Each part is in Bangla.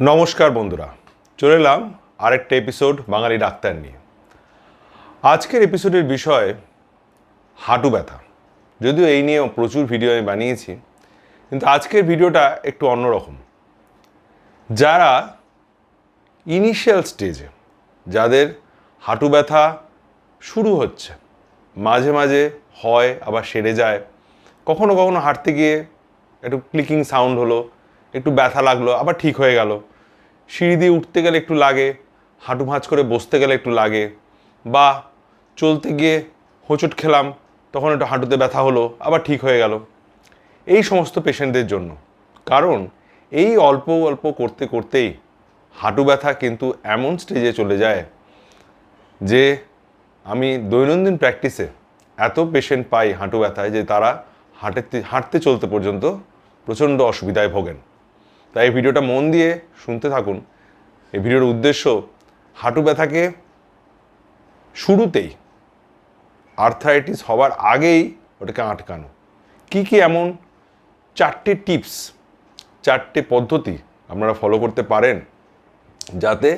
নমস্কার বন্ধুরা, চলে এলাম আরেকটা এপিসোড বাঙালি ডাক্তার নিয়ে। আজকের এপিসোডের বিষয় হাঁটু ব্যথা। যদিও এই নিয়ে প্রচুর ভিডিও আমি বানিয়েছি, কিন্তু আজকের ভিডিওটা একটু অন্যরকম। যারা ইনিশিয়াল স্টেজে যাদের হাঁটু ব্যথা শুরু হচ্ছে, মাঝে মাঝে হয়, আবার সেরে যায়, কখনো কখনো হাঁটতে গিয়ে একটু ক্লিকিং সাউন্ড হলো একটু ব্যথা লাগল, আবার ঠিক হয়ে গেল। সিঁড়ি দিয়ে উঠতে গেলে একটু লাগে, হাঁটু ভাঁজ করে বসতে গেলে একটু লাগে, বা চলতে গিয়ে হোঁচট খেলাম, তখন একটু হাঁটুতে ব্যথা হলো, আবার ঠিক হয়ে গেল। এই সমস্ত পেশেন্টদের জন্য। কারণ এই অল্প অল্প করতে করতেই হাঁটু ব্যথা কিন্তু এমন স্টেজে চলে যায় যে আমি দৈনন্দিন প্র্যাকটিসে এত পেশেন্ট পাই হাঁটু ব্যথায় যে তারা হাঁটতে হাঁটতে চলতে পর্যন্ত প্রচণ্ড অসুবিধায় ভোগেন। তাই এই ভিডিওটা মন দিয়ে শুনতে থাকুন। এই ভিডিওর উদ্দেশ্য, হাঁটু ব্যথাকে শুরুতেই আর্থারাইটিস হওয়ার আগেই ওটাকে আটকানো। কি কি এমন চারটে টিপস চারটে পদ্ধতি আপনারা ফলো করতে পারেন যাতে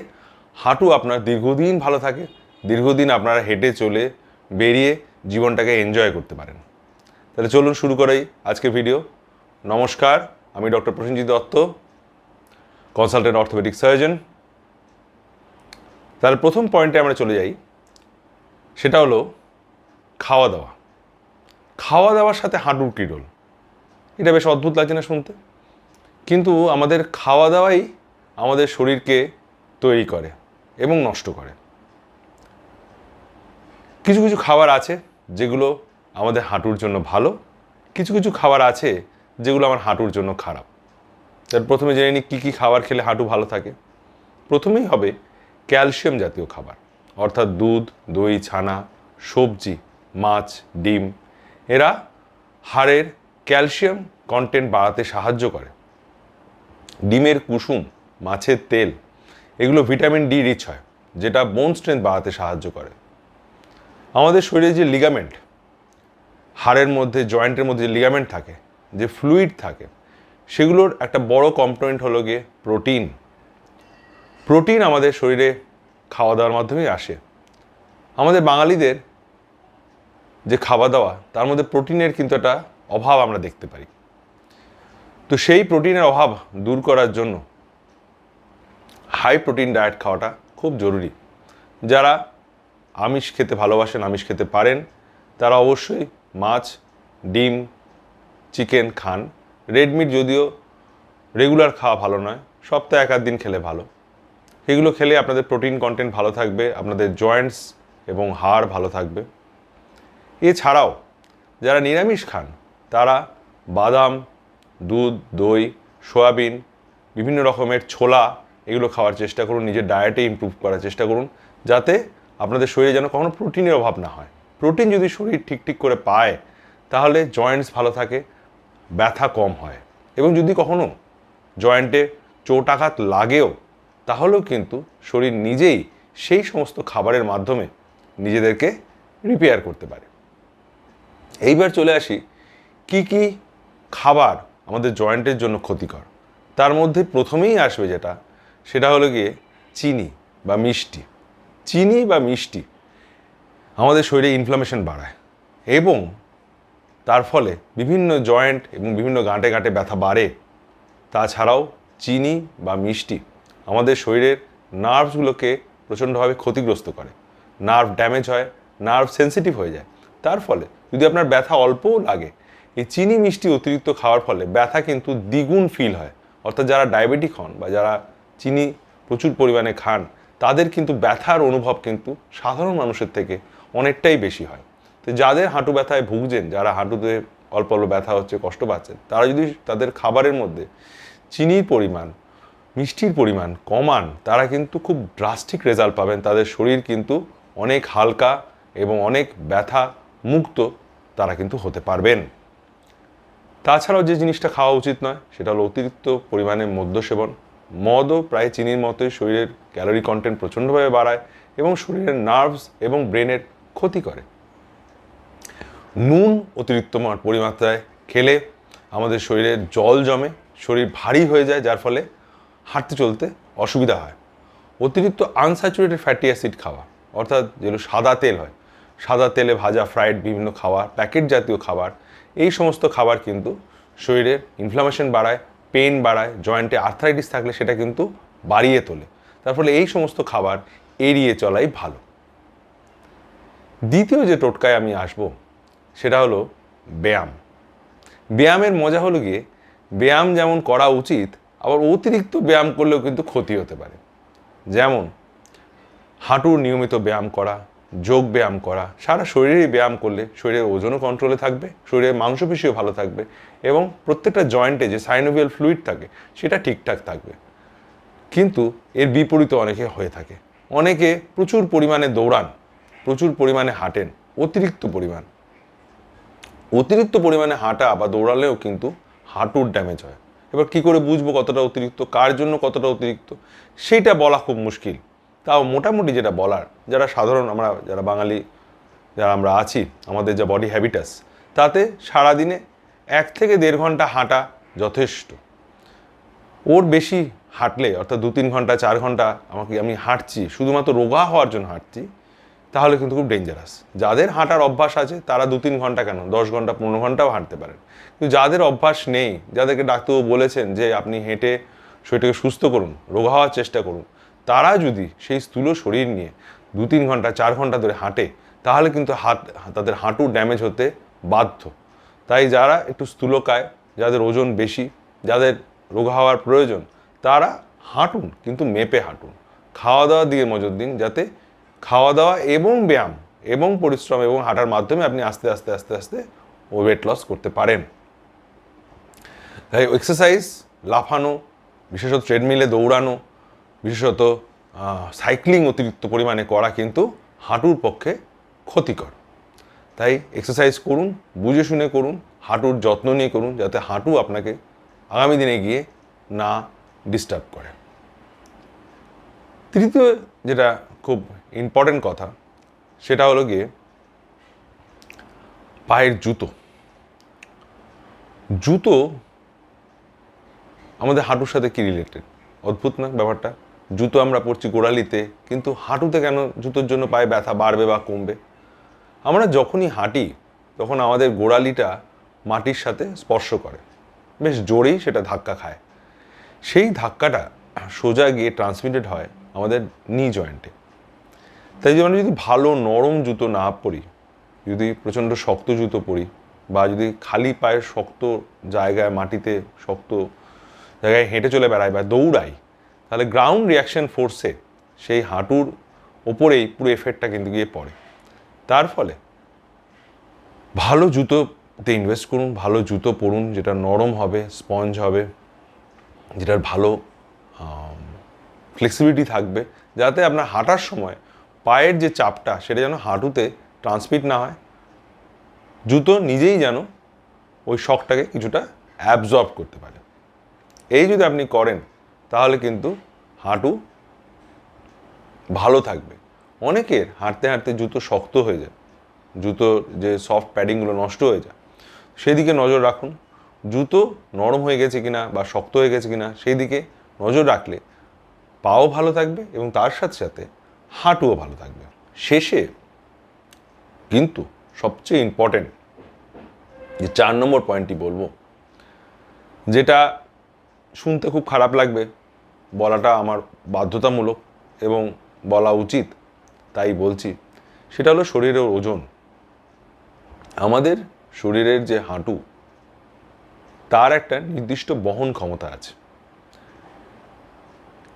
হাঁটু আপনার দীর্ঘদিন ভালো থাকে, দীর্ঘদিন আপনারা হেঁটে চলে বেরিয়ে জীবনটাকে এনজয় করতে পারেন। তাহলে চলুন শুরু করাই আজকে ভিডিও নমস্কার আমি doctor Prosenjit Dutta consultant orthopedic surgeon তাহলে প্রথম পয়েন্টে আমরা চলে যাই, সেটা হলো খাওয়া দাওয়া। খাওয়া দাওয়ার সাথে হাঁটুর কিডল এটা বেশ অদ্ভুত লাগছে না শুনতে। কিন্তু আমাদের খাওয়া দাওয়াই আমাদের শরীরকে তৈরি করে এবং নষ্ট করে। কিছু কিছু খাবার আছে যেগুলো আমাদের হাঁটুর জন্য ভালো, কিছু কিছু খাবার আছে যেগুলো আমার হাঁটুর জন্য খারাপ। তার প্রথমে জেনে নিই কী কী খাবার খেলে হাঁটু ভালো থাকে। প্রথমেই হবে ক্যালসিয়াম জাতীয় খাবার, অর্থাৎ দুধ, দই, ছানা, সবজি, মাছ, ডিম। এরা হাড়ের ক্যালসিয়াম কন্টেন্ট বাড়াতে সাহায্য করে। ডিমের কুসুম, মাছের তেল, এগুলো ভিটামিন ডি রিচ হয়, যেটা বোন স্ট্রেংথ বাড়াতে সাহায্য করে। আমাদের শরীরে যে লিগামেন্ট, হাড়ের মধ্যে, জয়েন্টের মধ্যে যে লিগামেন্ট থাকে যে ফ্লুইড থাকে, সেগুলোর একটা বড় কম্পোনেন্ট হলো গিয়ে প্রোটিন প্রোটিন আমাদের শরীরে খাওয়া দাওয়ার মাধ্যমেই আসে। আমাদের বাঙালিদের যে খাওয়া দাওয়া তার মধ্যে প্রোটিনের কিন্তু একটা অভাব আমরা দেখতে পারি। তো সেই প্রোটিনের অভাব দূর করার জন্য হাই প্রোটিন ডায়েট খাওয়াটা খুব জরুরি। যারা আমিষ খেতে ভালোবাসেন, আমিষ খেতে পারেন, তারা অবশ্যই মাছ, ডিম চিকেন খান। রেড মিট যদিও রেগুলার খাওয়া ভালো নয়, সপ্তাহে এক দিন খেলে ভালো। এগুলো খেলে আপনাদের প্রোটিন কন্টেন্ট ভালো থাকবে, আপনাদের জয়েন্টস এবং হাড় ভালো থাকবে। এছাড়াও, যারা নিরামিষ খান, তারা বাদাম, দুধ, দই, সয়াবিন, বিভিন্ন রকমের ছোলা, এগুলো খাওয়ার চেষ্টা করুন, নিজের ডায়েটে ইমপ্রুভ করার চেষ্টা করুন, যাতে আপনাদের শরীরে যেন কখনো প্রোটিনের অভাব না হয়। প্রোটিন যদি শরীর ঠিক ঠিক করে পায়, তাহলে জয়েন্টস ভালো থাকে ব্যথা কম হয়। এবং যদি কখনো জয়েন্টে চোট আঘাত লাগেও, তাহলেও কিন্তু শরীর নিজেই সেই সমস্ত খাবারের মাধ্যমে নিজেদেরকে রিপেয়ার করতে পারে। এইবার চলে আসি, কি কি খাবার আমাদের জয়েন্টের জন্য ক্ষতিকর? তার মধ্যে প্রথমেই আসবে যেটা, সেটা হলো গিয়ে চিনি বা মিষ্টি। চিনি বা মিষ্টি আমাদের শরীরে ইনফ্লামেশন বাড়ায় এবং তার ফলে বিভিন্ন জয়েন্ট এবং বিভিন্ন গাঁটে গাঁটে ব্যথা বাড়ে। তাছাড়াও চিনি বা মিষ্টি আমাদের শরীরের নার্ভসগুলোকে প্রচণ্ডভাবে ক্ষতিগ্রস্ত করে। নার্ভ ড্যামেজ হয়, নার্ভ সেন্সিটিভ হয়ে যায়। তার ফলে যদি আপনার ব্যথা অল্পও লাগে, এই চিনি মিষ্টি অতিরিক্ত খাওয়ার ফলে ব্যথা কিন্তু দ্বিগুণ ফিল হয়। অর্থাৎ যারা ডায়াবেটিক হন বা যারা চিনি প্রচুর পরিমাণে খান, তাদের কিন্তু ব্যথার অনুভব কিন্তু সাধারণ মানুষের থেকে অনেকটাই বেশি হয়। তো যাদের হাঁটু ব্যথায় ভুগছেন, যারা হাঁটুতে অল্প অল্প ব্যথা হচ্ছে, কষ্ট পাচ্ছেন, তারা যদি তাদের খাবারের মধ্যে চিনির পরিমাণ, মিষ্টির পরিমাণ কমান, তারা কিন্তু খুব ড্রাস্টিক রেজাল্ট পাবেন। তাদের শরীর কিন্তু অনেক হালকা এবং অনেক ব্যথা মুক্ত তারা কিন্তু হতে পারবেন। তাছাড়াও যে জিনিসটা খাওয়া উচিত নয়, সেটা হলো অতিরিক্ত পরিমাণে মদ্য সেবন মদও প্রায় চিনির মতোই শরীরের ক্যালোরি কন্টেন্ট প্রচণ্ডভাবে বাড়ায় এবং শরীরের নার্ভস এবং ব্রেনের ক্ষতি করে। নুন অতিরিক্ত পরিমাত্রায় খেলে আমাদের শরীরে জল জমে, শরীর ভারী হয়ে যায়, যার ফলে হাঁটতে চলতে অসুবিধা হয়। অতিরিক্ত আনস্যাচুরেটেড ফ্যাটি অ্যাসিড খাওয়া, অর্থাৎ যেগুলো সাদা তেল হয়, সাদা তেলে ভাজা ফ্রাইড বিভিন্ন খাবার প্যাকেট জাতীয় খাবার, এই সমস্ত খাবার কিন্তু শরীরের ইনফ্লামেশন বাড়ায় পেন বাড়ায় জয়েন্টে আর্থারাইটিস থাকলে সেটা কিন্তু বাড়িয়ে তোলে। তার ফলে এই সমস্ত খাবার এড়িয়ে চলাই ভালো। দ্বিতীয় যে টোটকায় আমি আসব সেটা হলো ব্যায়াম। ব্যায়ামের মজা হলো গিয়ে ব্যায়াম যেমন করা উচিত, আবার অতিরিক্ত ব্যায়াম করলেও কিন্তু ক্ষতি হতে পারে। যেমন হাঁটুর নিয়মিত ব্যায়াম করা, যোগ ব্যায়াম করা, সারা শরীরেই ব্যায়াম করলে শরীরের ওজনও কন্ট্রোলে থাকবে, শরীরের মাংসপেশিও ভালো থাকবে এবং প্রত্যেকটা জয়েন্টে যে সাইনোভিয়াল ফ্লুইড থাকে সেটা ঠিকঠাক থাকবে। কিন্তু এর বিপরীত অনেকে হয়ে থাকে। অনেকে প্রচুর পরিমাণে দৌড়ান, প্রচুর পরিমাণে হাঁটেন, অতিরিক্ত পরিমাণ। অতিরিক্ত পরিমাণে হাঁটা বা দৌড়ালেও কিন্তু হাঁটুর ড্যামেজ হয়। এবার কি করে বুঝব কতটা অতিরিক্ত? কার জন্য কতটা অতিরিক্ত? সেইটা বলা খুব মুশকিল। তাও মোটামুটি যেটা বলার, যারা সাধারণ আমরা, যারা বাঙালি, যারা আমরা আছি, আমাদের যা বডি হ্যাবিটাস তাতে সারাদিনে এক থেকে দেড় ঘণ্টা হাঁটা যথেষ্ট। ওর বেশি হাঁটলে, অর্থাৎ দু তিন ঘণ্টা, চার ঘণ্টা আমাকে আমি হাঁটছি, শুধুমাত্র রোগা হওয়ার জন্য হাঁটছি তাহলে কিন্তু খুব ডেঞ্জারাস যাদের হাঁটার অভ্যাস আছে, তারা দু তিন ঘণ্টা কেন? দশ ঘণ্টা, পনেরো ঘন্টাও হাঁটতে পারেন। কিন্তু যাদের অভ্যাস নেই, যাদেরকে ডাক্তারবাবু বলেছেন যে, আপনি হেঁটে শরীরটাকে সুস্থ করুন, রোগা হওয়ার চেষ্টা করুন। তারা যদি সেই স্থূল শরীর নিয়ে দু তিন ঘণ্টা, চার ঘণ্টা ধরে হাঁটে, তাহলে কিন্তু হাত তাদের হাঁটু ড্যামেজ হতে বাধ্য। তাই যারা একটু স্থূলকায়, যাদের ওজন বেশি, যাদের রোগা হওয়ার প্রয়োজন, তারা হাঁটুন, কিন্তু মেপে হাঁটুন। খাওয়া দাওয়ার দিকে নজর দিন, যাতে খাওয়া দাওয়া এবং ব্যায়াম এবং পরিশ্রম এবং হাঁটার মাধ্যমে আপনি আস্তে আস্তে আস্তে আস্তে ওয়েট লস করতে পারেন। তাই এক্সারসাইজ লাফানো, বিশেষত ট্রেডমিলে দৌড়ানো, বিশেষত সাইক্লিং অতিরিক্ত পরিমাণে করা কিন্তু হাঁটুর পক্ষে ক্ষতিকর। তাই এক্সারসাইজ করুন, বুঝে শুনে করুন, হাঁটুর যত্ন নিয়ে করুন যাতে হাঁটু আপনাকে আগামী দিনে গিয়ে না ডিস্টার্ব করে। তৃতীয় যেটা খুব ইম্পর্টেন্ট কথা। সেটা হলো গিয়ে পায়ের জুতো। জুতো আমাদের হাঁটুর সাথে কি রিলেটেড অদ্ভুত না ব্যাপারটা? জুতো আমরা পরছি গোড়ালিতে, কিন্তু হাঁটুতে কেন জুতোর জন্য পায়ে ব্যথা বাড়বে বা কমবে? আমরা যখনই হাঁটি, তখন আমাদের গোড়ালিটা মাটির সাথে স্পর্শ করে। বেশ জোরেই সেটা ধাক্কা খায়। সেই ধাক্কাটা সোজা গিয়ে ট্রান্সমিটেড হয় আমাদের নি জয়েন্টে তাই জন্য যদি ভালো নরম জুতো না পরি, যদি প্রচণ্ড শক্ত জুতো পরি বা যদি খালি পায়ের শক্ত জায়গায় মাটিতে শক্ত জায়গায় হেঁটে চলে বেড়াই বা দৌড়াই, তাহলে গ্রাউন্ড রিয়াকশন ফোর্সে সেই হাঁটুর ওপরেই পুরো এফেক্টটা কিন্তু গিয়ে পড়ে। তার ফলে ভালো জুতোতে ইনভেস্ট করুন, ভালো জুতো পরুন, যেটা নরম হবে স্পঞ্জ হবে, যেটার ভালো ফ্লেক্সিবিলিটি থাকবে, যাতে আপনার হাঁটার সময় পায়ের যে চাপটা সেটা যেন হাঁটুতে ট্রান্সমিট না হয়, জুতো নিজেই যেন ওই শখটাকে কিছুটা অ্যাবজর্ব করতে পারে। এই যদি আপনি করেন, তাহলে কিন্তু হাঁটু ভালো থাকবে। অনেকের হাঁটতে হাঁটতে জুতো শক্ত হয়ে যায় জুতোর যে সফট প্যাডিংগুলো নষ্ট হয়ে যায়। সেদিকে নজর রাখুন, জুতো নরম হয়ে গেছে কিনা বা শক্ত হয়ে গেছে কিনা সেই দিকে নজর রাখলে পাও ভালো থাকবে এবং তার সাথে সাথে হাঁটুও ভালো থাকবে। শেষে কিন্তু সবচেয়ে ইম্পর্টেন্ট যে চার নম্বর পয়েন্টটি বলব, যেটা শুনতে খুব খারাপ লাগবে, বলাটা আমার বাধ্যতামূলক এবং বলা উচিত, তাই বলছি। সেটা হলো শরীরের ওজন। আমাদের শরীরের যে হাঁটু, তার একটা নির্দিষ্ট বহন ক্ষমতা আছে।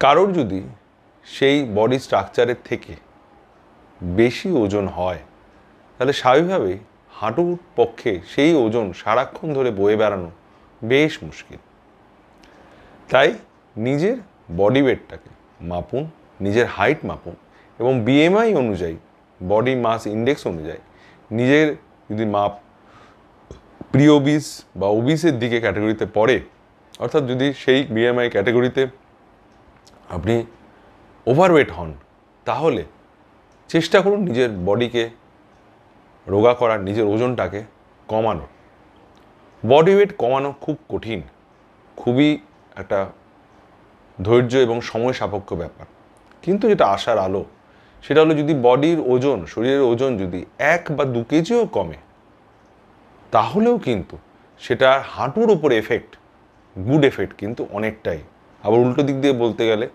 কারোর যদি সেই বডি স্ট্রাকচারের থেকে বেশি ওজন হয়। তাহলে স্বাভাবিকভাবেই হাঁটুর পক্ষে সেই ওজন সারাক্ষণ ধরে বয়ে বেড়ানো বেশ মুশকিল। তাই নিজের বডি ওয়েটটাকে মাপুন, নিজের হাইট মাপুন এবং বিএমআই অনুযায়ী বডি মাস ইন্ডেক্স অনুযায়ী নিজের যদি মাপ প্রি ওবিস বা ওবিসের দিকে ক্যাটাগরিতে পড়ে, অর্থাৎ যদি সেই বিএমআই ক্যাটাগরিতে আপনি ওভারওয়েট হন, তাহলে চেষ্টা করুন নিজের বডিকে রোগা করার, নিজের ওজনটাকে কমানোর। বডি ওয়েট কমানো খুব কঠিন, খুবই একটা ধৈর্য এবং সময় সাপেক্ষ ব্যাপার। কিন্তু যেটা আশার আলো, সেটা হলো যদি বডির ওজন, শরীরের ওজন যদি এক বা দু কেজিও কমে, তাহলেও কিন্তু সেটা হাঁটুর ওপর এফেক্ট গুড এফেক্ট কিন্তু অনেকটাই। আবার উল্টো দিক দিয়ে বলতে গেলে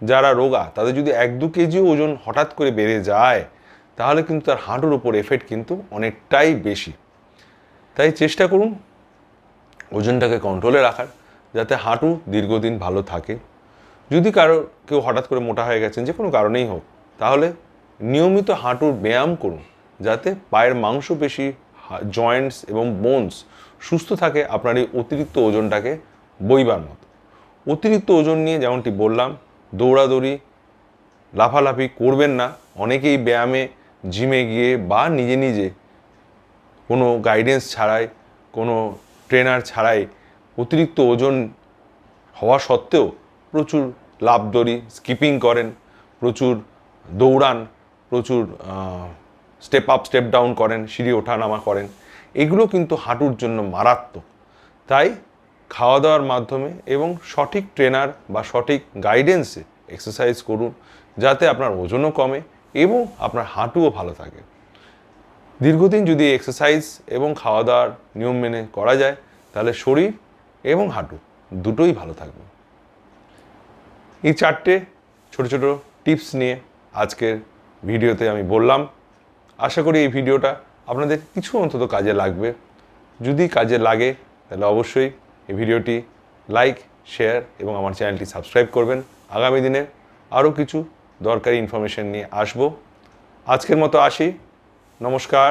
যারা রোগা, তাদের যদি এক দু কেজি ওজন হঠাৎ করে বেড়ে যায়, তাহলে কিন্তু তার হাঁটুর ওপর এফেক্ট কিন্তু অনেকটাই বেশি। তাই চেষ্টা করুন ওজনটাকে কন্ট্রোলে রাখার, যাতে হাঁটু দীর্ঘদিন ভালো থাকে। যদি কারও, কেউ হঠাৎ করে মোটা হয়ে গেছেন, যে কোনো কারণেই হোক, তাহলে নিয়মিত হাঁটুর ব্যায়াম করুন, যাতে পায়ের মাংসপেশি জয়েন্টস এবং বোনস সুস্থ থাকে, আপনার এই অতিরিক্ত ওজনটাকে বইবার মতো। অতিরিক্ত ওজন নিয়ে যেমনটি বললাম দৌড়াদৌড়ি, লাফালাফি করবেন না। অনেকেই ব্যায়ামে, জিমে গিয়ে বা নিজে নিজে কোনো গাইডেন্স ছাড়াই, কোনো ট্রেনার ছাড়াই অতিরিক্ত ওজন হওয়া সত্ত্বেও প্রচুর লাভ দড়ি স্কিপিং করেন, প্রচুর দৌড়ান, প্রচুর স্টেপ আপ স্টেপ ডাউন করেন, সিঁড়ি ওঠা নামা করেন। এগুলো কিন্তু হাঁটুর জন্য মারাত্মক। তাই খাওয়া দাওয়ার মাধ্যমে এবং সঠিক ট্রেনার বা সঠিক গাইডেন্সে এক্সারসাইজ করুন যাতে আপনার ওজনও কমে এবং আপনার হাঁটুও ভালো থাকে। দীর্ঘদিন যদি এক্সারসাইজ এবং খাওয়া দাওয়ার নিয়ম মেনে করা যায়, তাহলে শরীর এবং হাঁটু দুটোই ভালো থাকবে। এই চারটে ছোট ছোট টিপস নিয়ে আজকের ভিডিওতে আমি বললাম। আশা করি এই ভিডিওটা আপনাদের কিছু অন্তত কাজে লাগবে। যদি কাজে লাগে, তাহলে অবশ্যই এই ভিডিওটি লাইক শেয়ার এবং আমার চ্যানেলটি সাবস্ক্রাইব করবেন। আগামী দিনে আরও কিছু দরকারি ইনফরমেশন নিয়ে আসব। আজকের মতো আসি। নমস্কার।